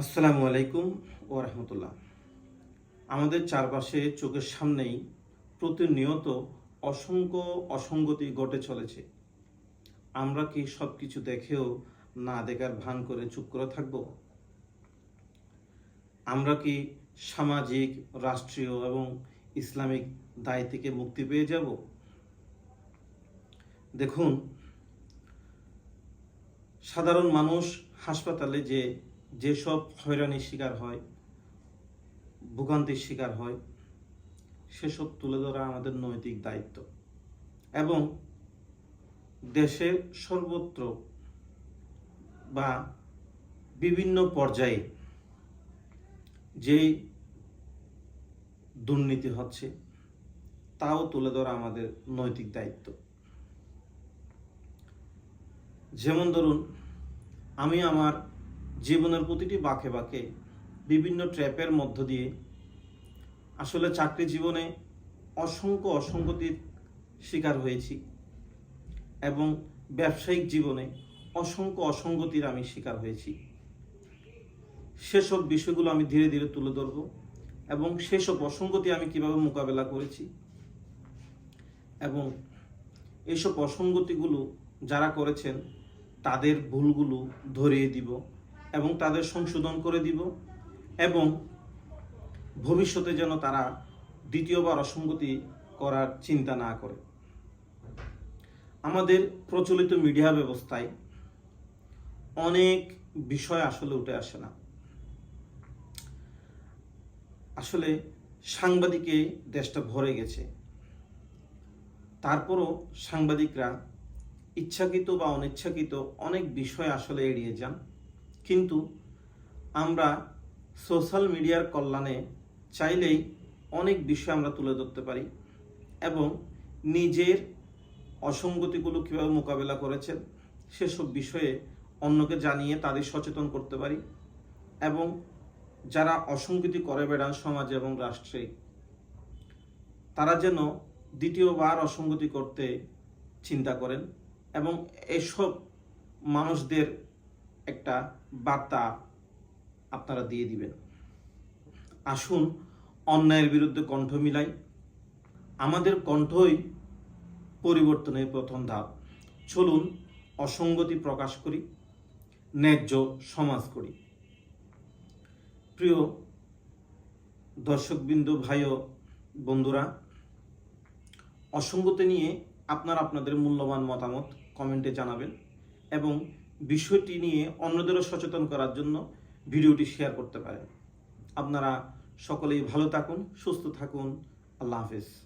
আসসালামু আলাইকুম ও রহমতুল্লাহ। আমাদের চারপাশে চোখের সামনেই প্রতিনিয়ত অসংখ্য অসঙ্গতি ঘটে চলেছে। আমরা কি সব কিছু দেখেও না দেখার ভান করে চুপ করে থাকব? আমরা কি সামাজিক, রাষ্ট্রীয় এবং ইসলামিক দায় থেকে মুক্তি পেয়ে যাব? দেখুন, সাধারণ মানুষ হাসপাতালে যে যেসব হয়রানির শিকার হয়, ভোগান্তির শিকার হয়, সেসব তুলে ধরা আমাদের নৈতিক দায়িত্ব। এবং দেশের সর্বত্র বা বিভিন্ন পর্যায়ে যেই দুর্নীতি হচ্ছে, তাও তুলে ধরা আমাদের নৈতিক দায়িত্ব। যেমন ধরুন, আমি আমার জীবনের প্রতিটি বাঁকে বাঁকে বিভিন্ন ট্র্যাপের মধ্য দিয়ে আসলে চাকরি জীবনে অসংখ্য অসঙ্গতির শিকার হয়েছি এবং ব্যবসায়িক জীবনে অসংখ্য অসঙ্গতির আমি শিকার হয়েছি। সেসব বিষয়গুলো আমি ধীরে ধীরে তুলে ধরব এবং সেসব অসঙ্গতি আমি কীভাবে মোকাবেলা করেছি এবং এইসব অসঙ্গতিগুলো যারা করেছেন তাদের ভুলগুলো ধরিয়ে দিব। এবং তাদের সংশোধন করে দিব এবং ভবিষ্যতে যেন তারা দ্বিতীয়বার অসঙ্গতি করার চিন্তা না করে। আমাদের প্রচলিত মিডিয়া ব্যবস্থায় অনেক বিষয় আসলে উঠে আসে না। আসলে সাংবাদিকে দেশটা ভরে গেছে। তারপরও সাংবাদিকরা ইচ্ছাকৃত বা অনিচ্ছাকৃত অনেক বিষয় আসলে এড়িয়ে যান। কিন্তু আমরা সোশ্যাল মিডিয়ার কল্যাণে চাইলেই অনেক বিষয় আমরা তুলে ধরতে পারি এবং নিজের অসঙ্গতিগুলো কীভাবে মোকাবেলা করেছেন সেসব বিষয়ে অন্যকে জানিয়ে তাদের সচেতন করতে পারি এবং যারা অসঙ্গতি করে বেড়ান সমাজে এবং রাষ্ট্রে, তারা যেন দ্বিতীয়বার অসঙ্গতি করতে চিন্তা করেন এবং এসব মানুষদের একটা বার্তা আপনারা দিয়ে দিবেন। আসুন, অন্যায়ের বিরুদ্ধে কণ্ঠ মিলাই, আমাদের কণ্ঠই পরিবর্তনের প্রথম ধাপ। চলুন, অসঙ্গতি প্রকাশ করি, ন্যায্য সমাজ করি। প্রিয় দর্শকবৃন্দ, ভাই ও বন্ধুরা, অসঙ্গতি নিয়ে আপনারা আপনাদের মূল্যবান মতামত কমেন্টে জানাবেন এবং বিষয়টি নিয়ে অন্যদেরও সচেতন করার জন্য ভিডিওটি শেয়ার করতে পারেন। আপনারা সকলেই ভালো থাকুন, সুস্থ থাকুন। আল্লাহ হাফিজ।